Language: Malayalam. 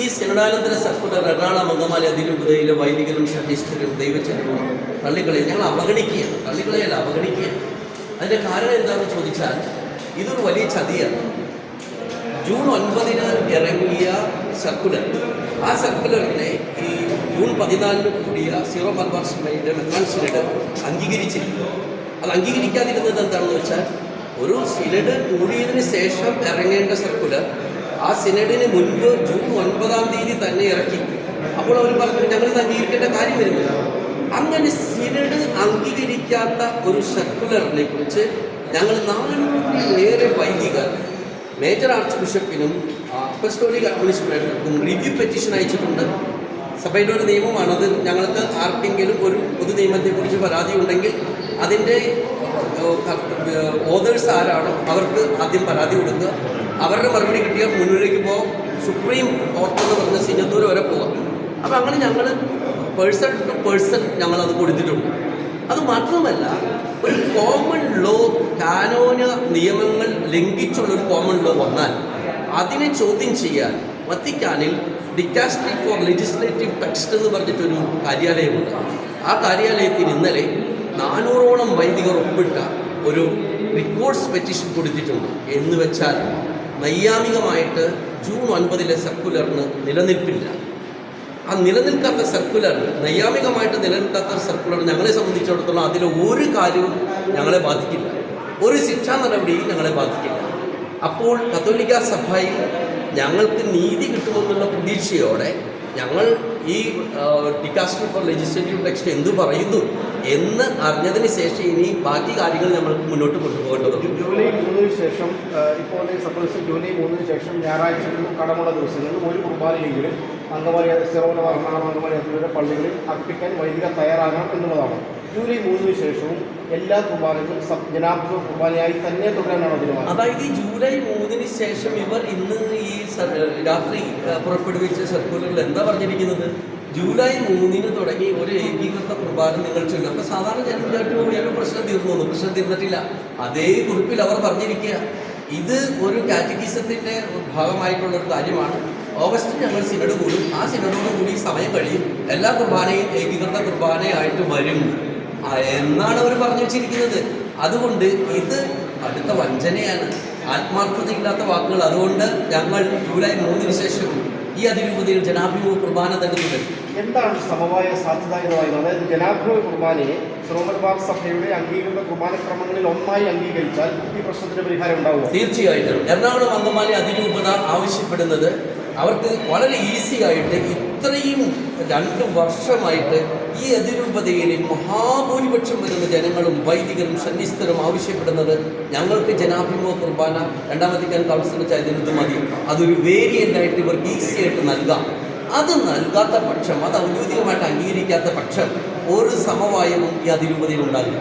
ഈ അതിലുപതയിലെ സിനഡാനന്തര സർക്കുലർ എറണാകുളം അങ്കമാലി അതിരൂപതയിലെ വൈദികരും ഷട്ടിസ്റ്റരും ദൈവചരവും പള്ളികളെ ഞങ്ങൾ അവഗണിക്കുകയാണ്. തള്ളിക്കളയല്ല അവഗണിക്കുകയാണ്. അതിന്റെ കാരണം എന്താണെന്ന് ചോദിച്ചാൽ ഇതൊരു വലിയ ചതിയാണ്. ജൂൺ ഒൻപതിന് ഇറങ്ങിയ സർക്കുലർ ആ സർക്കുലറിനെ ഈ ജൂൺ പതിനാലിന് കൂടിയ സീറോ മലബാർ സഭയുടെ മെത്രാൻ സിനഡ് അംഗീകരിച്ചില്ല അത് അംഗീകരിക്കാതിരുന്നത് എന്താണെന്ന് വെച്ചാൽ ഒരു സിനഡ് കൂടിയതിന് ശേഷം ഇറങ്ങേണ്ട സർക്കുലർ ആ സിനഡിന് മുൻപ് ജൂൺ ഒൻപതാം തീയതി തന്നെ ഇറക്കി. അപ്പോൾ അവർ പറഞ്ഞു ഞങ്ങളിത് അംഗീകരിക്കേണ്ട കാര്യം വരുന്നില്ല. അങ്ങനെ സിനഡ് അംഗീകരിക്കാത്ത ഒരു സർക്കുലറിനെ കുറിച്ച് ഞങ്ങൾ നാനൂറിലേറെ വൈദികർ മേജർ ആർച്ച് ബിഷപ്പിനും അപ്പസ്റ്റോളിക് അഡ്മിനിസ്ട്രേറ്റർക്കും റിവ്യൂ പെറ്റീഷൻ അയച്ചിട്ടുണ്ട്. സഭയുടെ ഒരു നിയമമാണത് ഞങ്ങൾക്ക് ആർക്കെങ്കിലും ഒരു പൊതു നിയമത്തെക്കുറിച്ച് പരാതി ഉണ്ടെങ്കിൽ അതിന്റെ ഓതേഴ്സ് ആരാണോ അവർക്ക് ആദ്യം പരാതി കൊടുക്കുക. അവരുടെ മറുപടി കിട്ടിയാൽ മുന്നിലേക്ക് പോകാം സുപ്രീം കോർട്ട് എന്ന് പറഞ്ഞ സിംഗത്തൂർ വരെ പോകാം അപ്പോൾ അങ്ങനെ ഞങ്ങൾ പേഴ്സൺ ടു പേഴ്സൺ ഞങ്ങളത് കൊടുത്തിട്ടുണ്ട്. അത് മാത്രമല്ല ഒരു കോമൺ ലോ കാനോന നിയമങ്ങൾ ലംഘിച്ചുള്ള ഒരു കോമൺ ലോ വന്നാൽ അതിനെ ചോദ്യം ചെയ്യാൻ വത്തിക്കാനിൽ ഡിക്കാസ്ട്രി ഫോർ ലെജിസ്ലേറ്റീവ് ടെക്സ്റ്റ് എന്ന് പറഞ്ഞിട്ടൊരു കാര്യാലയമുണ്ട്. ആ കാര്യാലയത്തിന് ഇന്നലെ നാനൂറോളം വൈദികർ ഒപ്പിട്ട ഒരു റിക്കോർഡ്സ് പെറ്റീഷൻ കൊടുത്തിട്ടുണ്ട്. എന്ന് വെച്ചാൽ നൈയാമികമായിട്ട് ജൂൺ ഒൻപതിലെ സർക്കുലറിന് നിലനിൽപ്പില്ല. ആ നിലനിൽക്കാത്ത സർക്കുലർ നൈയാമികമായിട്ട് നിലനിൽക്കാത്ത സർക്കുലർ ഞങ്ങളെ സംബന്ധിച്ചിടത്തോളം അതിലെ ഒരു കാര്യവും ഞങ്ങളെ ബാധിക്കില്ല. ഒരു ശിക്ഷാ നടപടിയും ഞങ്ങളെ ബാധിക്കില്ല. അപ്പോൾ കത്തോലിക്ക സഭയിൽ ഞങ്ങൾക്ക് നീതി കിട്ടുമെന്നുള്ള പ്രതീക്ഷയോടെ ഞങ്ങൾ ഈ ഡിക്കാസ്റ്റർ ഫോർ ലെജിസ്ലേറ്റീവ് ടെക്സ്റ്റ് എന്തു പറയുന്നു എന്ന് അറിഞ്ഞതിന് ശേഷം ഇനി ബാക്കി കാര്യങ്ങൾ നമ്മൾ മുന്നോട്ട് കൊണ്ടുപോകേണ്ടതുണ്ട്. ജൂലൈ മൂന്നിന് ശേഷം ഇപ്പോൾ സപ്പോസ് ജൂലൈ മൂന്നിന് ശേഷം ഞായറാഴ്ച കടമുള്ള ദിവസങ്ങളിൽ ഒരു കുർബാനയെങ്കിലും സിറോന എറണാകുളം അംഗമാലി അതിലൂടെ പള്ളികളിൽ അർപ്പിക്കാൻ വൈദിക തയ്യാറാകണം എന്നുള്ളതാണ്. ജൂലൈ മൂന്നിന് ശേഷവും എല്ലാ കുർബാനകളും ജനാബ്ദ കുർബാനയായി തന്നെ തുടരാനാണ് തീരുമാനം. അതായത് ഈ ജൂലൈ മൂന്നിന് ശേഷം ഇവർ ഇന്ന് ഈ രാത്രി പുറപ്പെടുവിച്ച സർക്കുലറിൽ എന്താ പറഞ്ഞിരിക്കുന്നത്? ജൂലൈ മൂന്നിന് തുടങ്ങി ഒരു ഏകീകൃത കുർബാന നിങ്ങൾ ചൊല്ലും. അപ്പൊ സാധാരണ ജനം വിചാരിച്ചു പ്രശ്നം തീർന്നു. പ്രശ്നം തീർന്നിട്ടില്ല. അതേ കുറിപ്പിൽ അവർ പറഞ്ഞിരിക്കുക. ഇത് ഒരു കാറ്റഗിസത്തിന്റെ ഭാഗമായിട്ടുള്ള ഒരു കാര്യമാണ്. ഓഗസ്റ്റിൽ ഞങ്ങൾ സിനഡ് കൂടും. ആ സിനഡോട് കൂടി സമയം കഴിയും. എല്ലാ കുർബാനയും ഏകീകൃത കുർബാനയായിട്ട് വരും. എന്നാണ് അവർ പറഞ്ഞു വെച്ചിരിക്കുന്നത്. അതുകൊണ്ട് ഇത് അടുത്ത വഞ്ചനയാണ്. ആത്മാർത്ഥതയില്ലാത്ത വാക്കുകൾ. അതുകൊണ്ട് ഞങ്ങൾ ജൂലൈ മൂന്നിന് ശേഷം ഈ അതിരൂപതയിൽ ജനാഭിമുഖ കുർബാന തരുന്നത് എന്താണ് സമവായ സാധ്യത എന്ന് പറയുന്നത്? അതായത് ജനാഭിമുഖ കുർബാനയെ ശ്രോമർബാർ സഭയുടെ അംഗീകൃത കുർബാനക്രമങ്ങളിൽ ഒന്നായി അംഗീകരിച്ചാൽ ഈ പ്രശ്നത്തിന് പരിഹാരം ഉണ്ടാവും തീർച്ചയായിട്ടും. എറണാകുളം അങ്കമാലി അതിരൂപത ആവശ്യപ്പെടുന്നത് അവർക്ക് വളരെ ഈസി ആയിട്ട് ഇത്രയും രണ്ട് വർഷമായിട്ട് ഈ അതിരൂപതയിലെ മഹാഭൂരിപക്ഷം വരുന്ന ജനങ്ങളും വൈദികരും സന്നിസ്ഥരും ആവശ്യപ്പെടുന്നത് ഞങ്ങൾക്ക് ജനാഭിമുഖ കുർബാന രണ്ടാമത്തിക്കാൻ കൗൺസിൽ ചൈതന്യത് മതി. അതൊരു വേരിയന്റ് ആയിട്ട് ഇവർക്ക് ഈസി ആയിട്ട് നൽകാം. അത് നൽകാത്ത പക്ഷം അത് ഔദ്യോഗികമായിട്ട് അംഗീകരിക്കാത്ത പക്ഷം ഒരു സമവായവും ഈ അതിരൂപതയിൽ ഉണ്ടാകില്ല.